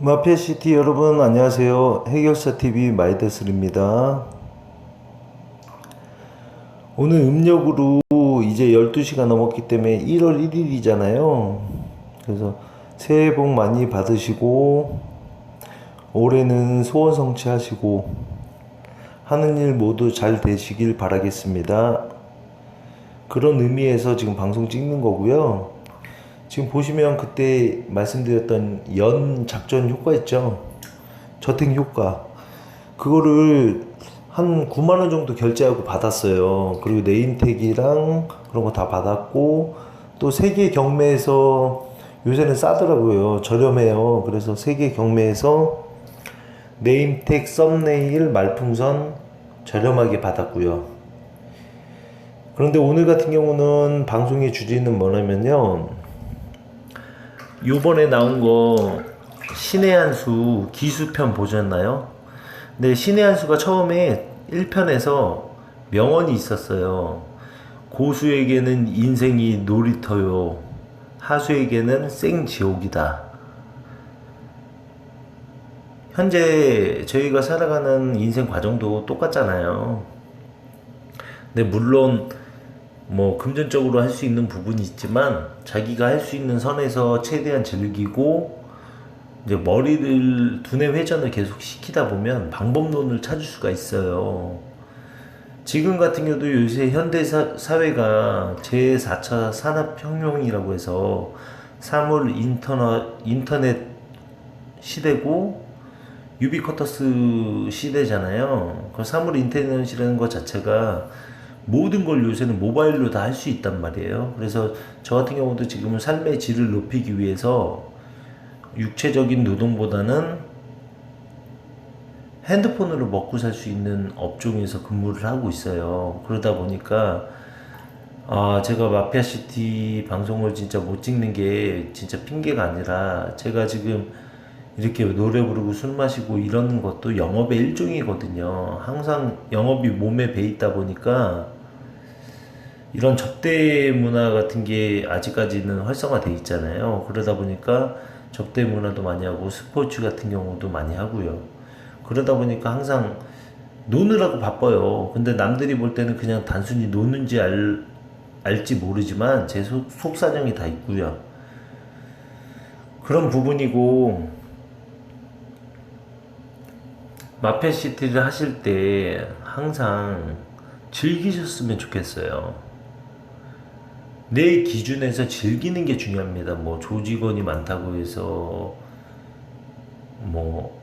마피아시티 여러분 안녕하세요. 해결사TV 마이데슬입니다. 오늘 음력으로 이제 12시가 넘었기 때문에 1월 1일이잖아요. 그래서 새해 복 많이 받으시고 올해는 소원 성취하시고 하는 일 모두 잘 되시길 바라겠습니다. 그런 의미에서 지금 방송 찍는 거고요. 지금 보시면 그때 말씀드렸던 연 작전 효과 있죠? 저택 효과. 그거를 한 9만 원 정도 결제하고 받았어요. 그리고 네임택이랑 그런 거 다 받았고 또 세계 경매에서 요새는 싸더라고요. 저렴해요. 그래서 세계 경매에서 네임택 썸네일 말풍선 저렴하게 받았고요. 그런데 오늘 같은 경우는 방송의 주제는 뭐냐면요. 요번에 나온 거 신의 한수 기수편 보셨나요? 근데 신의 한수가 처음에 1편에서 명언이 있었어요. 고수에게는 인생이 놀이터요. 하수에게는 생지옥이다. 현재 저희가 살아가는 인생 과정도 똑같잖아요. 근데 물론 뭐 금전적으로 할 수 있는 부분이 있지만 자기가 할 수 있는 선에서 최대한 즐기고 이제 머리를 두뇌 회전을 계속 시키다 보면 방법론을 찾을 수가 있어요. 지금 같은 경우도 요새 현대 사, 사회가 제4차 산업혁명이라고 해서 사물 인터넷, 인터넷 시대고 유비쿼터스 시대잖아요. 그 사물 인터넷이라는 것 자체가 모든 걸 요새는 모바일로 다 할 수 있단 말이에요. 그래서 저 같은 경우도 지금은 삶의 질을 높이기 위해서 육체적인 노동보다는 핸드폰으로 먹고 살 수 있는 업종에서 근무를 하고 있어요. 그러다 보니까 아, 제가 마피아 시티 방송을 진짜 못 찍는 게 진짜 핑계가 아니라 제가 지금 이렇게 노래 부르고 술 마시고 이러는 것도 영업의 일종이거든요. 항상 영업이 몸에 배 있다 보니까 이런 접대 문화 같은 게 아직까지는 활성화돼 있잖아요. 그러다 보니까 접대 문화도 많이 하고 스포츠 같은 경우도 많이 하고요. 그러다 보니까 항상 노느라고 바빠요. 근데 남들이 볼 때는 그냥 단순히 노는지 알, 알지 모르지만 제 속, 속사정이 다 있고요. 그런 부분이고 마페시티를 하실 때 항상 즐기셨으면 좋겠어요. 내 기준에서 즐기는 게 중요합니다. 뭐 조직원이 많다고 해서 뭐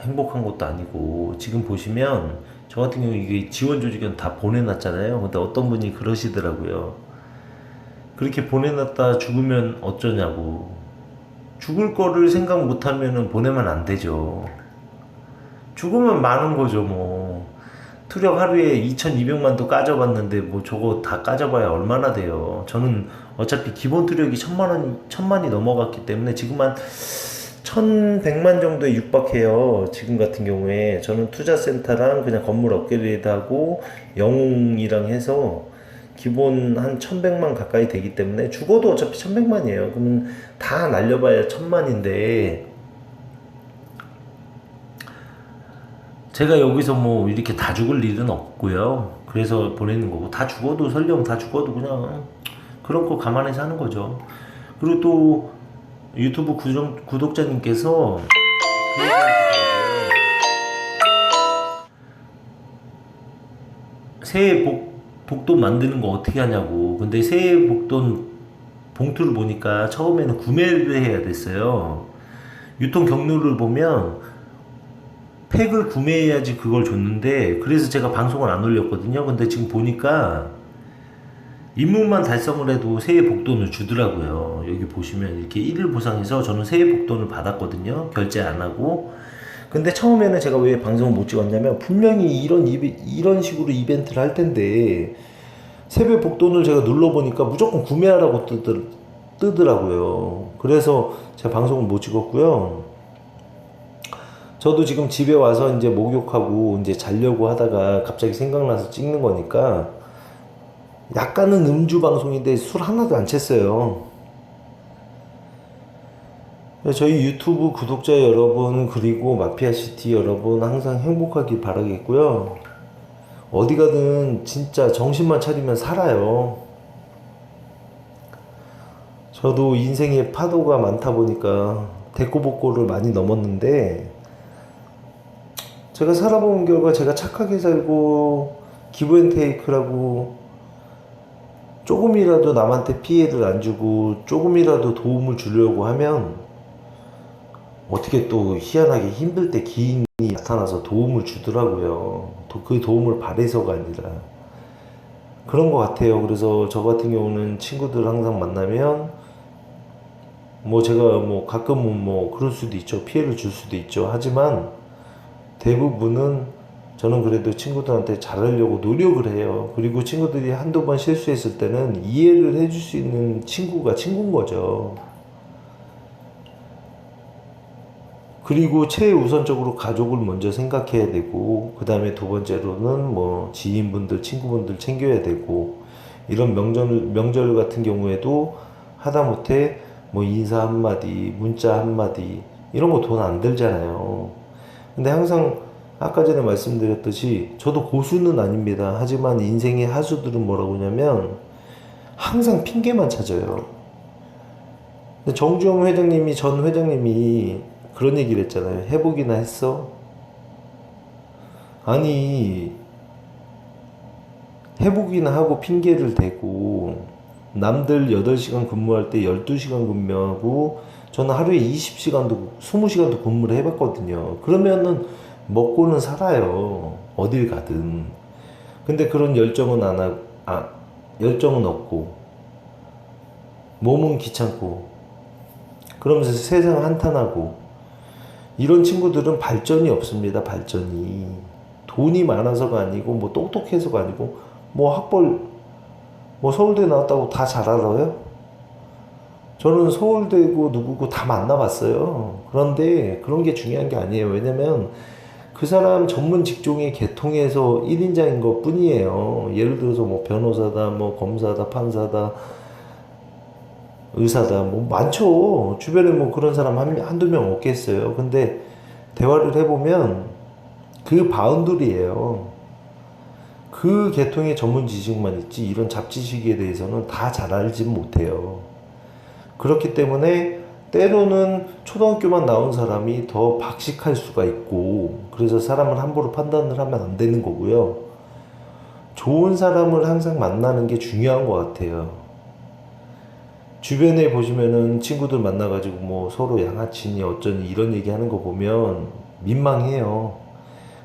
행복한 것도 아니고 지금 보시면 저 같은 경우 이게 지원 조직원 다 보내놨잖아요. 근데 어떤 분이 그러시더라고요. 그렇게 보내놨다 죽으면 어쩌냐고. 죽을 거를 생각 못하면 보내면 안 되죠. 죽으면 많은 거죠, 뭐. 투력 하루에 2,200만도 까져봤는데 뭐 저거 다 까져봐야 얼마나 돼요. 저는 어차피 기본 투력이 천만 원, 천만이 넘어갔기 때문에 지금 한 1,100만 정도에 육박해요. 지금 같은 경우에 저는 투자센터랑 그냥 건물 업그레이드 하고 영웅이랑 해서 기본 한 1,100만 가까이 되기 때문에 죽어도 어차피 1,100만이에요. 그러면 다 날려봐야 천만인데 제가 여기서 뭐 이렇게 다 죽을 일은 없고요. 그래서 보내는 거고 다 죽어도 설령 다 죽어도 그냥 그런 거 감안해서 하는 거죠. 그리고 또 유튜브 구독, 구독자님께서. 새해 복, 복돈 만드는 거 어떻게 하냐고. 근데 새해 복돈 봉투를 보니까 처음에는 구매를 해야 됐어요. 유통 경로를 보면 팩을 구매해야지 그걸 줬는데 그래서 제가 방송을 안 올렸거든요. 근데 지금 보니까 임무만 달성을 해도 새해 복돈을 주더라고요. 여기 보시면 이렇게 일일 보상해서 저는 새해 복돈을 받았거든요. 결제 안 하고. 근데 처음에는 제가 왜 방송을 못 찍었냐면 분명히 이런 이베, 이런 식으로 이벤트를 할 텐데 세배 복돈을 제가 눌러보니까 무조건 구매하라고 뜨더, 뜨더라고요. 그래서 제가 방송을 못 찍었고요. 저도 지금 집에 와서 이제 목욕하고 이제 자려고 하다가 갑자기 생각나서 찍는 거니까 약간은 음주 방송인데 술 하나도 안 챘어요. 저희 유튜브 구독자 여러분 그리고 마피아시티 여러분 항상 행복하길 바라겠고요. 어디 가든 진짜 정신만 차리면 살아요. 저도 인생에 파도가 많다 보니까 대꼬복고를 많이 넘었는데 제가 살아본 결과 제가 착하게 살고 기브앤테이크라고 조금이라도 남한테 피해를 안 주고 조금이라도 도움을 주려고 하면 어떻게 또 희한하게 힘들 때 기인이 나타나서 도움을 주더라고요. 또그 도움을 바래서가 아니라 그런 것 같아요. 그래서 저 같은 경우는 친구들 항상 만나면 뭐 제가 뭐 가끔은 뭐 그럴 수도 있죠. 피해를 줄 수도 있죠. 하지만 대부분은 저는 그래도 친구들한테 잘하려고 노력을 해요. 그리고 친구들이 한두 번 실수했을 때는 이해를 해줄 수 있는 친구가 친구인 거죠. 그리고 최우선적으로 가족을 먼저 생각해야 되고, 그 다음에 두 번째로는 뭐 지인분들, 친구분들 챙겨야 되고, 이런 명절, 명절 같은 경우에도 하다못해 뭐 인사 한마디, 문자 한마디, 이런 거 돈 안 들잖아요. 근데 항상 아까 전에 말씀드렸듯이 저도 고수는 아닙니다. 하지만 인생의 하수들은 뭐라고 하냐면 항상 핑계만 찾아요. 근데 정주영 회장님이 전 회장님이 그런 얘기를 했잖아요. 해보기나 했어? 아니 해보기나 하고 핑계를 대고 남들 8시간 근무할 때 12시간 근무하고 저는 하루에 20시간도 20시간도 근무를 해봤거든요. 그러면은 먹고는 살아요. 어딜 가든. 근데 그런 열정은 안 하고, 아, 열정은 없고, 몸은 귀찮고, 그러면서 세상 한탄하고, 이런 친구들은 발전이 없습니다. 발전이. 돈이 많아서가 아니고, 뭐 똑똑해서가 아니고, 뭐 학벌, 뭐 서울대 나왔다고 다 잘 알아요? 저는 서울대고 누구고 다 만나봤어요. 그런데 그런 게 중요한 게 아니에요. 왜냐면 그 사람 전문 직종의 계통에서 1인자인 것 뿐이에요. 예를 들어서 뭐 변호사다, 뭐 검사다, 판사다, 의사다, 뭐 많죠. 주변에 뭐 그런 사람 한, 한두 명 없겠어요. 근데 대화를 해보면 그 바운드리예요. 그 계통의 전문 지식만 있지 이런 잡지식에 대해서는 다 잘 알진 못해요. 그렇기 때문에 때로는 초등학교만 나온 사람이 더 박식할 수가 있고 그래서 사람을 함부로 판단을 하면 안 되는 거고요. 좋은 사람을 항상 만나는 게 중요한 것 같아요. 주변에 보시면은 친구들 만나가지고 뭐 서로 양아치니 어쩌니 이런 얘기 하는 거 보면 민망해요.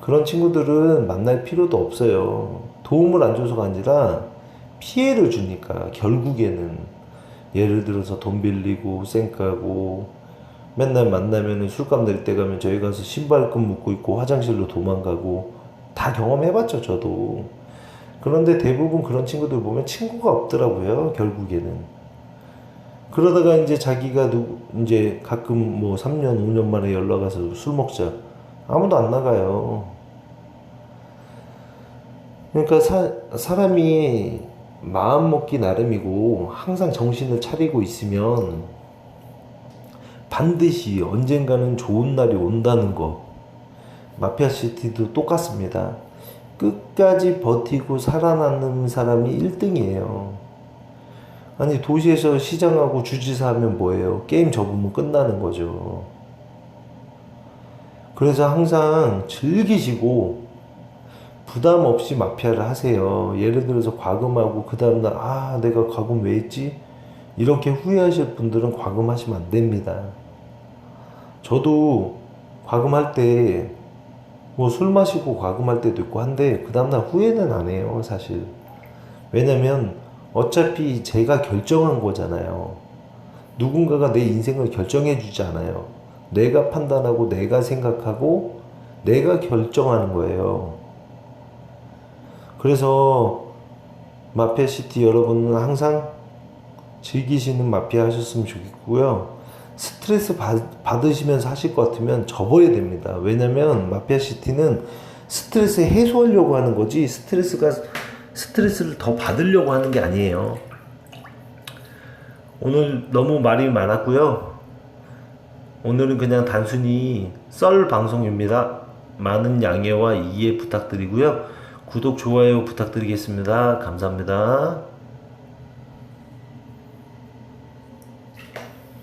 그런 친구들은 만날 필요도 없어요. 도움을 안 줘서가 아니라 피해를 주니까 결국에는 예를 들어서 돈 빌리고 쌩 까고 맨날 만나면 술값 낼 때 가면 저희 가서 신발끈 묶고 있고 화장실로 도망가고 다 경험해봤죠 저도. 그런데 대부분 그런 친구들 보면 친구가 없더라고요 결국에는. 그러다가 이제 자기가 누 이제 가끔 뭐 3년 5년 만에 연락 와서 술 먹자. 아무도 안 나가요. 그러니까 사, 사람이 마음 먹기 나름이고 항상 정신을 차리고 있으면 반드시 언젠가는 좋은 날이 온다는 거. 마피아 시티도 똑같습니다. 끝까지 버티고 살아남는 사람이 1등이에요. 아니 도시에서 시장하고 주지사 하면 뭐예요? 게임 접으면 끝나는 거죠. 그래서 항상 즐기시고 부담 없이 마피아를 하세요. 예를 들어서 과금하고 그 다음날 아 내가 과금 왜 했지? 이렇게 후회하실 분들은 과금하시면 안 됩니다. 저도 과금할 때 뭐 술 마시고 과금할 때도 있고 한데 그 다음날 후회는 안 해요 사실. 왜냐면 어차피 제가 결정한 거잖아요. 누군가가 내 인생을 결정해 주지 않아요. 내가 판단하고 내가 생각하고 내가 결정하는 거예요. 그래서 마피아시티 여러분은 항상 즐기시는 마피아 하셨으면 좋겠고요. 스트레스 받, 받으시면서 하실 것 같으면 접어야 됩니다. 왜냐면 마피아시티는 스트레스 해소하려고 하는 거지 스트레스가 스트레스를 더 받으려고 하는 게 아니에요. 오늘 너무 말이 많았고요. 오늘은 그냥 단순히 썰 방송입니다. 많은 양해와 이해 부탁드리고요. 구독, 좋아요 부탁드리겠습니다. 감사합니다.